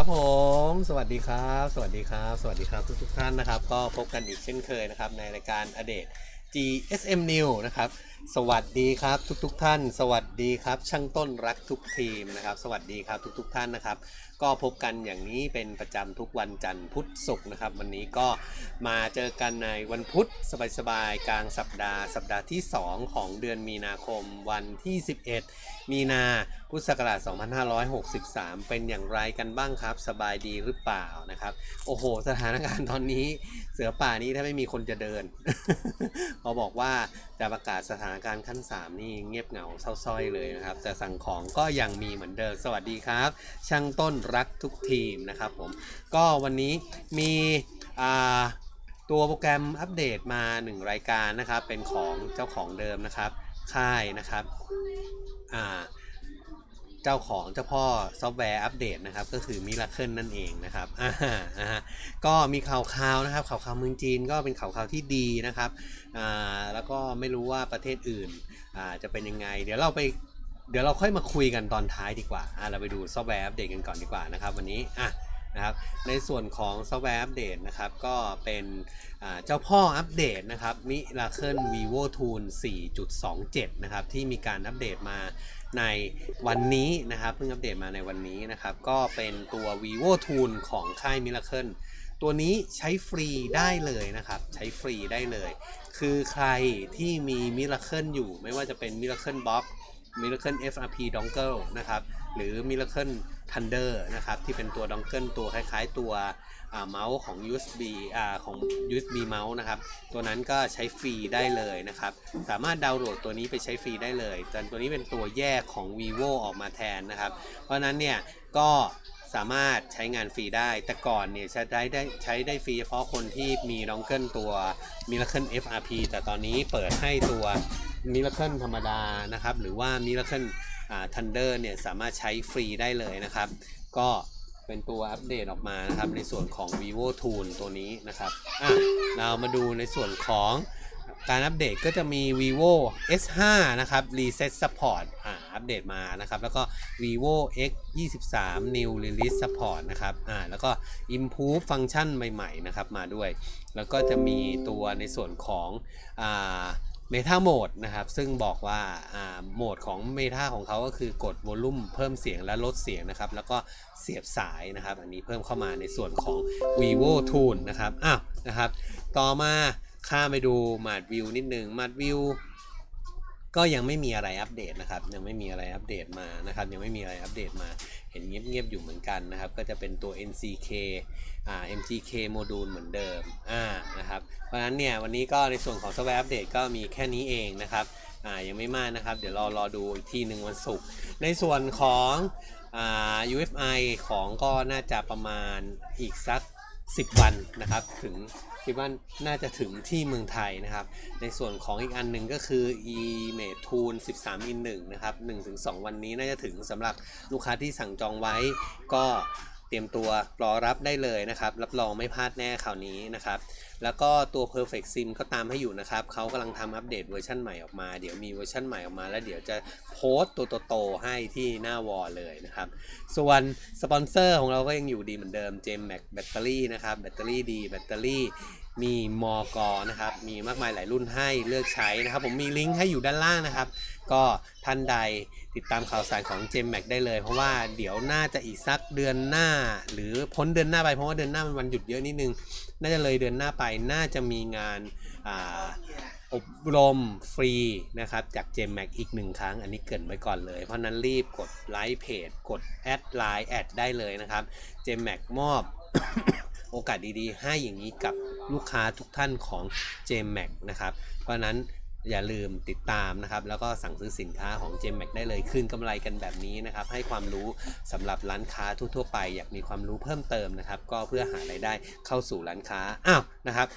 ครับผม สวัสดีครับ สวัสดีครับ สวัสดีครับทุกทุกท่านนะครับ ก็พบกันอีกเช่นเคยนะครับ ในรายการอเดต GSM New นะครับ สวัสดีครับทุกทุกท่าน สวัสดีครับ ช่างต้นรักทุกทีมนะครับ สวัสดีครับทุกทุกท่านนะครับ ก็พบกันอย่างนี้เป็นประจำทุกวันจันทร์พุธศุกร์นะครับ วันนี้ก็มาเจอกันในวันพุธสบายๆกลางสัปดาห์ สัปดาห์ที่ 2 ของเดือนมีนาคมวันที่ 11 มีนาพุทธศักราช 2563 เป็นอย่างไรกันบ้างครับ สบายดีหรือเปล่านะครับ โอ้โห สถานการณ์ตอนนี้เสือป่านี้ถ้าไม่มีคนจะเดินเขาบอกว่าจะประกาศสถานการณ์ขั้น 3 นี่เงียบเหงาเศร้าส้อยเลยนะครับ แต่สั่งของก็ยังมีเหมือนเดิมสวัสดีครับ ช่างต้นรักทุกทีมนะครับผม ก็วันนี้มีตัวโปรแกรมอัปเดตมา 1 รายการนะครับ เป็นของเจ้าของเดิมนะครับ ค่ายนะครับเจ้าของเจ้าพ่อซอฟต์แวร์อัปเดตนะครับ ก็คือมิราเคิลนั่นเองนะครับก็มีข่าวข่าวนะครับ ข่าวข่าวเมืองจีนก็เป็นข่าวข่าวที่ดีนะครับแล้วก็ไม่รู้ว่าประเทศอื่นจะเป็นยังไง เดี๋ยวเราไป เดี๋ยวเราค่อยมาคุยกันตอนท้ายดีกว่าอ่าเราไปดูซอฟต์แวร์อัปเดตกันก่อนดีกว่านะครับ วันนี้อะนะครับในส่วนของซอฟต์แวร์อัปเดตนะครับก็เป็นเจ้าพ่ออัปเดตนะครับมิราเคิล vivo tune 4.27 นะครับที่มีการอัปเดตมาในวันนี้นะครับเพิ่งอัปเดตมาในวันนี้นะครับก็เป็นตัว vivo tune ของค่าย Miracle ตัวนี้ใช้ฟรีได้เลยนะครับ ใช้ฟรีได้เลย คือใครที่มี Miracle อยู่ไม่ว่าจะเป็น Miracle Box Miracle FRP Dongle นะครับ หรือ Miracle Thunder นะครับ ที่เป็นตัว Dongle ตัวคล้ายๆ ตัวเมาส์ของ USB อ่าของ USB เมาส์นะครับ ตัวนั้นก็ใช้ฟรีได้เลยนะครับ สามารถดาวน์โหลดตัวนี้ไปใช้ฟรีได้เลยแต่ตัวนี้เป็นตัวแยกของ vivo ออกมาแทนนะครับ เพราะนั้นเนี่ยก็สามารถใช้งานฟรีได้ แต่ก่อนเนี่ยใช้ได้ใช้ได้ฟรีเฉพาะคนที่มีดองเกิลตัว Miracle FRP แต่ตอนนี้เปิดให้ตัว Miracle ธรรมดานะครับ หรือว่า Miracle อ่า Thunder เนี่ยสามารถใช้ฟรีได้เลยนะครับ ก็เป็นตัวอัปเดตออกมานะครับ ในส่วนของ vivo tune ตัวนี้นะครับอะเรามาดูในส่วนของการอัปเดตก็จะมี vivo s5 นะครับ reset support อ่าอัปเดตมานะครับ แล้วก็ vivo x 23 new release support นะครับอ่าแล้วก็ improve ฟังก์ชันใหม่ ๆ นะครับ มาด้วย แล้วก็จะมีตัวในส่วนของอ่า เมทาโหมดนะครับ ซึ่งบอกว่าโหมดของเมทาของเขาก็คือกดวอลลุ่มเพิ่มเสียงและลดเสียงนะครับ แล้วก็เสียบสายนะครับ อันนี้เพิ่มเข้ามาในส่วนของ vivo tune นะครับ อ้าว นะครับ ต่อมาข้าไปดูมาดวิวนิดนึงมาดวิว ก็ยังไม่มีอะไรอัปเดตนะครับ ยังไม่มีอะไรอัปเดตมานะครับ ยังไม่มีอะไรอัปเดตมาเห็นเงียบๆอยู่เหมือนกันนะครับ ก็จะเป็นตัว NCK อ่า MGK โมดูลเหมือนเดิมอ่านะครับเพราะฉะนั้นเนี่ยวันนี้ก็ในส่วนของซอฟต์แวร์อัปเดตก็มีแค่นี้เองนะครับอ่ายังไม่มากนะครับ เดี๋ยวรอรอดูอีกทีหนึ่งวันศุกร์ในส่วนของอ่า UFI ของก็น่าจะประมาณอีกสัก 10 วันนะครับ ถึงคิดว่าน่าจะถึงที่เมืองไทยนะครับ ในส่วนของอีกอันหนึ่งก็คือ e m a t e Tune 13 in 1นะครับ1-2 วันนี้น่าจะถึงสำหรับลูกค้าที่สั่งจองไว้ก็ เตรียมตัวรอรับได้เลยนะครับ รับรองไม่พลาดแน่คราวนี้นะครับ แล้วก็ตัว Perfect Sim ก็ตามให้อยู่นะครับ เขากำลังทำอัปเดตเวอร์ชันใหม่ออกมา เดี๋ยวมีเวอร์ชันใหม่ออกมา แล้วเดี๋ยวจะโพสต์ตัวโตๆให้ที่หน้าวอลเลยนะครับ ส่วนสปอนเซอร์ของเราก็ยังอยู่ดีเหมือนเดิม j m m a x แบตเตอรี่นะครับ แบตเตอรี่ดีแบตเตอรี่มีมอกอนะครับ มีมากมายหลายรุ่นให้เลือกใช้นะครับ ผมมีลิงก์ให้อยู่ด้านล่างนะครับ ก็ท่านใดติดตามข่าวสารของ j m m a x ได้เลย เพราะว่าเดี๋ยวน่าจะอีกสักเดือนหน้า หรือพ้นเดือนหน้าไปเพราะว่าเดือนหน้ามันวันหยุดเยอะนิดนึง น่าจะเลยเดือนหน้าไปน่าจะมีงานอบรมฟรีนะครับจาก JMac อีกหนึ่งครั้ง อันนี้เกินไว้ก่อนเลย เพราะนั้นรีบกดไลค์เพจกดแอดไลน์แอดได้เลยนะครับ JMac มอบโอกาสดีๆ ให้อย่างนี้กับลูกค้าทุกท่านของ JMac นะครับ เพราะนั้น อย่าลืมติดตามนะครับ แล้วก็สั่งซื้อสินค้าของ JMac ได้เลยคืนกำไรกันแบบนี้นะครับ ให้ความรู้สำหรับร้านค้าทั่วๆไป อยากมีความรู้เพิ่มเติมนะครับ ก็เพื่อหารายได้เข้าสู่ร้านค้าอ้าวนะครับ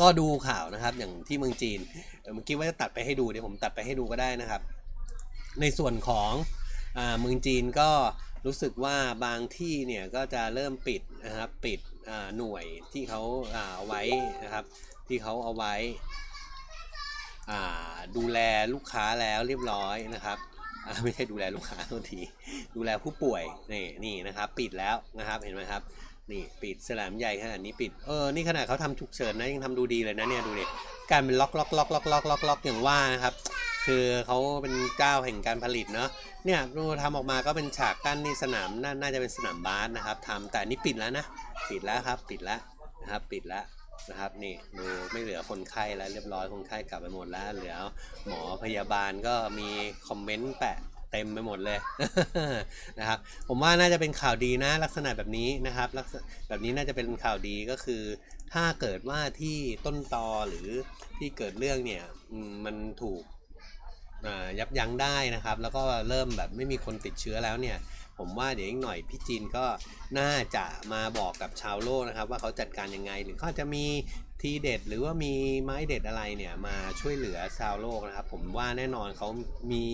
ก็ดูข่าวนะครับ อย่างที่เมืองจีนเอ่อเมื่อกี้ว่าจะตัดไปให้ดูเดี๋ยวผมตัดไปให้ดูก็ได้นะครับ ในส่วนของเมืองจีนก็รู้สึกว่าบางที่เนี่ยก็จะเริ่มปิดนะครับปิดหน่วยที่เขาเอาไว้นะครับ ที่เขาเอาไว้ดูแลลูกค้าแล้วเรียบร้อยนะครับไม่ใช่ดูแลลูกค้าโทษทีดูแลผู้ป่วยนี่นี่นะครับปิดแล้วนะครับเห็นไหมครับนี่ปิดสนามใหญ่ขนาดนี้ปิดเออนี่ขนาดเขาทำฉุกเฉินนะยังทำดูดีเลยนะเนี่ยดูดิการเป็นล็อกล็อกล็อกล็อกล็อกล็อกล็อกอย่างว่านะครับคือเขาเป็นเจ้าแห่งการผลิตเนาะเนี่ยดูทำออกมาก็เป็นฉากกั้นนี่สนามน,น่าจะเป็นสนามบาสนะครับทำแต่นนี่ปิดแล้วนะ ปิดแล้วครับ ปิดแล้วนะครับ ปิดแล้ว นะครับนี่ดูไม่เหลือคนไข้แล้วเรียบร้อยคนไข้กลับไปหมดแล้ว เหลือหมอพยาบาลก็มีคอมเมนต์แปะเต็มไปหมดเลยนะครับผมว่าน่าจะเป็นข่าวดีนะลักษณะแบบนี้นะครับลักษณะแบบนี้น่าจะเป็นข่าวดีก็คือ ถ้าเกิดว่าที่ต้นตอหรือที่เกิดเรื่องเนี่ยมันถูกยับยั้งได้นะครับ แล้วก็เริ่มแบบไม่มีคนติดเชื้อแล้วเนี่ย ผมว่าเดี๋ยวอีกหน่อยพี่จีนก็น่าจะมาบอกกับชาวโลกนะครับ ว่าเขาจัดการยังไงหรือเขาจะมีทีเด็ดหรือว่ามีไม้เด็ดอะไรเนี่ยมาช่วยเหลือชาวโลกนะครับ ผมว่าแน่นอนเขามี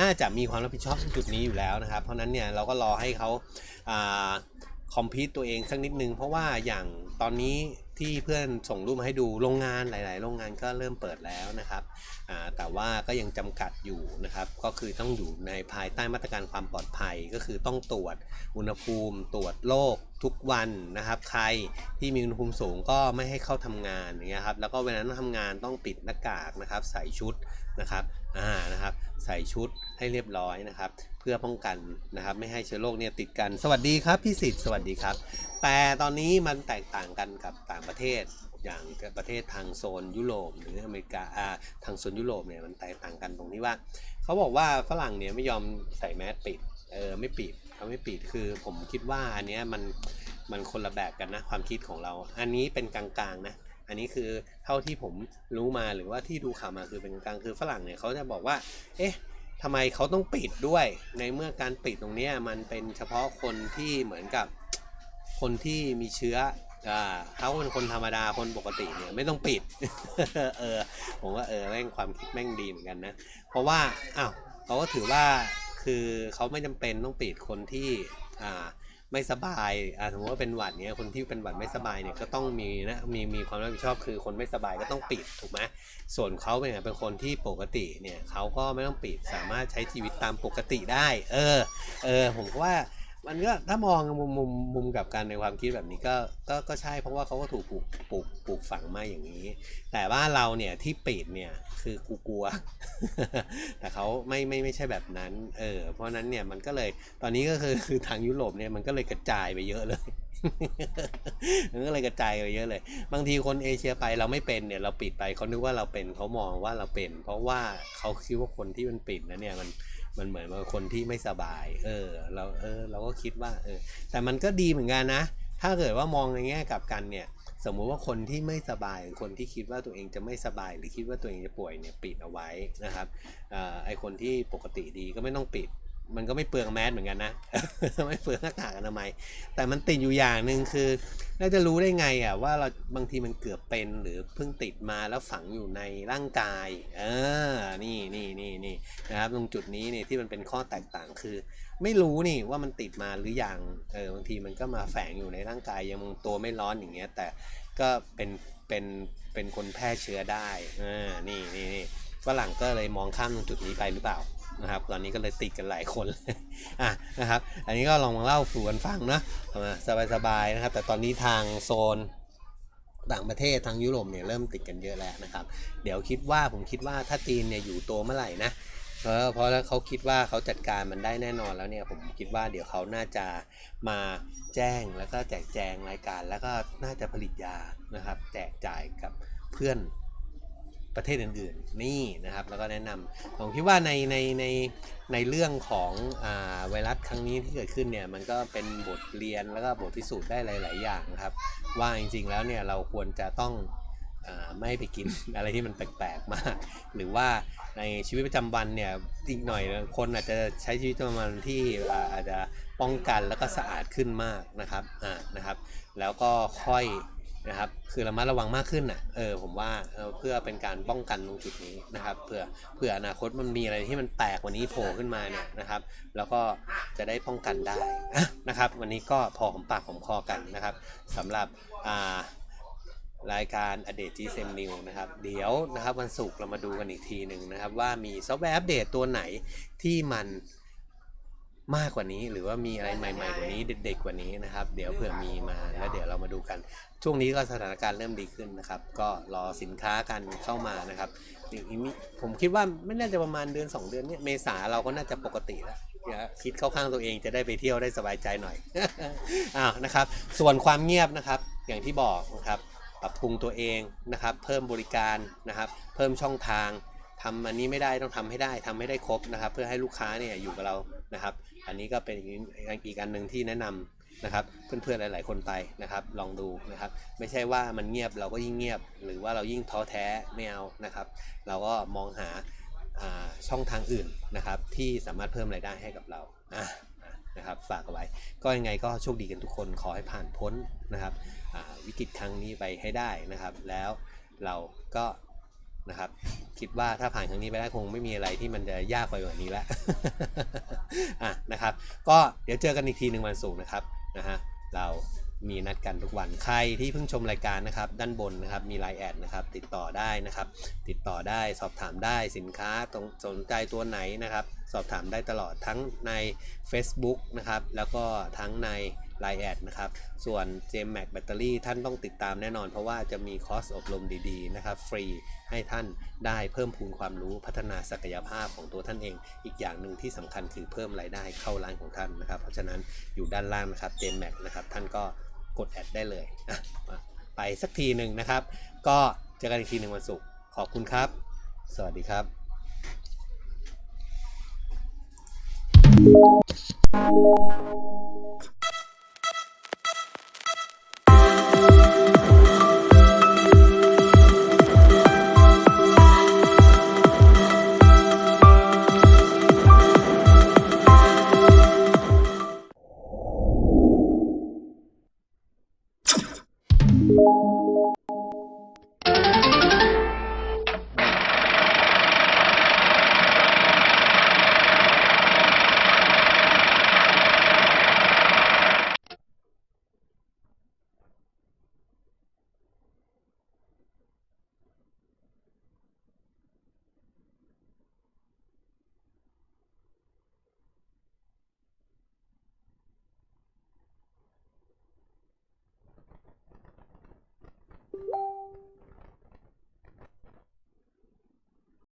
น่าจะมีความรับผิดชอบจุดนี้อยู่แล้วนะครับ เพราะนั้นเนี่ยเราก็รอให้เขา คอมพิวตัวเองสักนิดนึง เพราะว่าอย่างตอนนี้ที่เพื่อนส่งรูปมาให้ดูโรงงานหลาย ๆ โรงงานก็เริ่มเปิดแล้วนะครับแต่ว่าก็ยังจำกัดอยู่นะครับ ก็คือต้องอยู่ในภายใต้มาตรการความปลอดภัยก็คือต้องตรวจอุณหภูมิ ตรวจโรคทุกวันนะครับ ใครที่มีอุณหภูมิสูงก็ไม่ให้เข้าทำงานอย่างเงี้ยครับแล้วก็เวลาต้องทำงานต้องปิดหน้ากากนะครับ ใส่ชุดนะครับอ่านะครับ ใส่ชุดให้เรียบร้อยนะครับ พื่อป้องกันนะครับ ไม่ให้เชื้อโรคเนี่ยติดกัน สวัสดีครับพี่สิทธิ์สวัสดีครับ แต่ตอนนี้มันแตกต่างกันกับต่างประเทศอย่างประเทศทางโซนยุโรปหรืออเมริกาอ่าทางโซนยุโรปเนี่ยมันแตกต่างกันตรงที่ว่า เขาบอกว่าฝรั่งเนี่ยไม่ยอมใส่แมสปิดเออไม่ปิดเขาไม่ปิดคือผมคิดว่าอันเนี้ยมันมันคนละแบบกันนะความคิดของเรา อันนี้เป็นกลางๆนะอันนี้คือเท่าที่ผมรู้มาหรือว่าที่ดูข่าวมาคือเป็นกลางคือฝรั่งเนี่ยเขาจะบอกว่า เอ๊ะ ทำไมเขาต้องปิดด้วย ในเมื่อการปิดตรงนี้มันเป็นเฉพาะคนที่เหมือนกับคนที่มีเชื้อเขาเป็นคนธรรมดาคนปกติเนี่ยไม่ต้องปิด เออผมว่าเออแม่งความคิดแม่งดีเหมือนกันนะ เพราะว่าอ้าวเขาก็ถือว่าคือเขาไม่จำเป็นต้องปิดคนที่อ่า ไม่สบายอ่าสมมติว่าเป็นหวัดเนี้ยคนที่เป็นหวัดไม่สบายเนี่ยก็ต้องมีนะมีมีความรับผิดชอบคือคนไม่สบายก็ต้องปิดถูกไหมส่วนเขาเป็นไงเป็นคนที่ปกติเนี่ยเขาก็ไม่ต้องปิดสามารถใช้ชีวิตตามปกติได้ เออเออผมว่า มันก็ถ้ามองมุมมุมมุมกับกันในความคิดแบบนี้ก็ก็ก็ใช่เพราะว่าเขาก็ถูกปลูกปลูกปลูกฝังมาอย่างนี้ แต่ว่าเราเนี่ยที่ปิดเนี่ยคือกูกลัว แต่เขาไม่ไม่ไม่ใช่แบบนั้นเออเพราะฉะนั้นเนี่ยมันก็เลยตอนนี้ก็คือคือทางยุโรปเนี่ยมันก็เลยกระจายไปเยอะเลยมันก็เลยกระจายไปเยอะเลย บางทีคนเอเชียไปเราไม่เป็นเนี่ยเราปิดไปเขานึกว่าเราเป็นเขามองว่าเราเป็น เพราะว่าเขาคิดว่าคนที่มันปิดนะเนี่ยมัน มันเหมือนว่าคนที่ไม่สบาย เออ เรา เออ เราก็คิดว่า เออ แต่มันก็ดีเหมือนกันนะ ถ้าเกิดว่ามองในแง่กลับกันเนี่ย สมมุติว่าคนที่ไม่สบาย คนที่คิดว่าตัวเองจะไม่สบาย หรือคิดว่าตัวเองจะป่วยเนี่ยปิดเอาไว้นะครับอ่าไอคนที่ปกติดีก็ไม่ต้องปิด มันก็ไม่เปลืองแมสเหมือนกันนะ ไม่เปลืองหน้ากากอนามัย แต่มันติดอยู่อย่างหนึ่งคือ น่าจะรู้ได้ไงอะว่าเราบางทีมันเกือบเป็นหรือเพิ่งติดมาแล้วฝังอยู่ในร่างกายเออนี่นี่นี่นี่นะครับตรงจุดนี้เนี่ยที่มันเป็นข้อแตกต่างคือ ไม่รู้นี่ว่ามันติดมาหรือยังเออบางทีมันก็มาแฝงอยู่ในร่างกายยังตัวไม่ร้อนอย่างเงี้ยแต่ก็เป็นเป็นเป็นคนแพร่เชื้อได้อ่านี่นี่นี่ฝรั่งก็เลยมองข้ามตรงจุดนี้ไปหรือเปล่า นะครับ ตอนนี้ก็เลยติดกันหลายคนเลยอะนะครับ อันนี้ก็ลองมาเล่าสู่กันฟังนะสบายๆนะครับ แต่ตอนนี้ทางโซนต่างประเทศทางยุโรปเนี่ยเริ่มติดกันเยอะแล้วนะครับ เดี๋ยวคิดว่าผมคิดว่าถ้าจีนเนี่ยอยู่โตเมื่อไหร่นะเออเพราะแล้วเขาคิดว่าเขาจัดการมันได้แน่นอนแล้วเนี่ยผมคิดว่าเดี๋ยวเขาน่าจะมาแจ้งแล้วก็แจกแจงรายการ แล้วก็น่าจะผลิตยานะครับ แจกจ่ายกับเพื่อน ประเทศอื่นๆนี่นะครับแล้วก็แนะนำผมคิดว่าในในในในเรื่องของอไวรัสครั้งนี้ที่เกิดขึ้นเนี่ยมันก็เป็นบทเรียนแล้วก็บทพิสูจน์ได้หลาย ๆ อย่างนะครับ ว่าจริงๆแล้วเนี่ยเราควรจะต้องอไม่ไปกินอะไรที่มันแปลกๆมาก หรือว่าในชีวิตประจำวันเนี่ยอีกหน่อยคนอาจจะใช้ชีวิตประจำวันที่อาจจะป้องกันแล้วก็สะอาดขึ้นมากนะครับอ่านะครับ แล้วก็ค่อย นะครับคือระมัดระวังมากขึ้นอะเออผมว่าเออเพื่อเป็นการป้องกันตรงจุดนี้นะครับเพื่อเพื่ออนาคตมันมีอะไรที่มันแปลกกว่านี้โผล่ขึ้นมาเนี่ยนะครับ แล้วก็จะได้ป้องกันได้นะครับ วันนี้ก็พอหอมปากหอมคอกันนะครับสำหรับอ่ารายการอเดตจีเซมนิวนะครับเดี๋ยวนะครับวันศุกร์เรามาดูกันอีกทีหนึ่งนะครับ ว่ามีซอฟต์แวร์อัปเดตตัวไหนที่มัน มากกว่านี้ หรือว่ามีอะไรใหม่ๆกว่านี้เด็ดๆกว่านี้นะครับ เดี๋ยวเผื่อมีมาแล้วเดี๋ยวเรามาดูกัน ช่วงนี้ก็สถานการณ์เริ่มดีขึ้นนะครับ ก็รอสินค้ากันเข้ามานะครับอีกนิดผมคิดว่าไม่น่าจะประมาณเดือน 2 เดือนเนี้ยเมษาเราก็น่าจะปกติแล้วอย่าคิดเข้าข้างตัวเองจะได้ไปเที่ยวได้สบายใจหน่อยอ้าวนะครับ ส่วนความเงียบนะครับ อย่างที่บอกนะครับปรับปรุงตัวเองนะครับ เพิ่มบริการนะครับ เพิ่มช่องทางทำอันนี้ไม่ได้ต้องทำให้ได้ทำให้ได้ครบนะครับ เพื่อให้ลูกค้าเนี่ยอยู่กับเรานะครับ อันนี้ก็เป็นอีกอีกอันหนึ่งที่แนะนำนะครับเพื่อนๆหลาย ๆ คนไปนะครับ ลองดูนะครับ ไม่ใช่ว่ามันเงียบเราก็ยิ่งเงียบ หรือว่าเรายิ่งท้อแท้ไม่เอานะครับ เราก็มองหาช่องทางอื่นนะครับ ที่สามารถเพิ่มรายได้ให้กับเราอะนะครับฝากเอาไว้ ก็ยังไงก็โชคดีกันทุกคนขอให้ผ่านพ้นนะครับวิกฤตครั้งนี้ไปให้ได้นะครับ แล้วเราก็ นะครับคิดว่าถ้าผ่านครั้งนี้ไปได้คงไม่มีอะไรที่มันจะยากไปกว่านี้แล้วอะนะครับ ก็เดี๋ยวเจอกันอีกทีหนึ่งวันศุกร์นะครับนะฮะเรามีนัดกันทุกวันใครที่เพิ่งชมรายการนะครับ ด้านบนนะครับมีไลน์แอดนะครับ ติดต่อได้นะครับ ติดต่อได้สอบถามได้สินค้าตรงสนใจตัวไหนนะครับ สอบถามได้ตลอดทั้งใน Facebook นะครับ แล้วก็ทั้งใน Line แอดนะครับ ส่วน JMac แบตเตอรี่ท่านต้องติดตามแน่นอน เพราะว่าจะมีคอร์สอบรมดีๆนะครับ ฟรีให้ท่านได้เพิ่มพูนความรู้พัฒนาศักยภาพของตัวท่านเอง อีกอย่างหนึ่งที่สำคัญคือเพิ่มรายได้เข้าร้านของท่านนะครับ เพราะฉะนั้นอยู่ด้านล่างนะครับ JMac นะครับท่านก็กดแอดได้เลยไปสักทีหนึ่งนะครับ ก็เจอกันอีกทีหนึ่งวันศุกร์ขอบคุณครับ สวัสดีครับ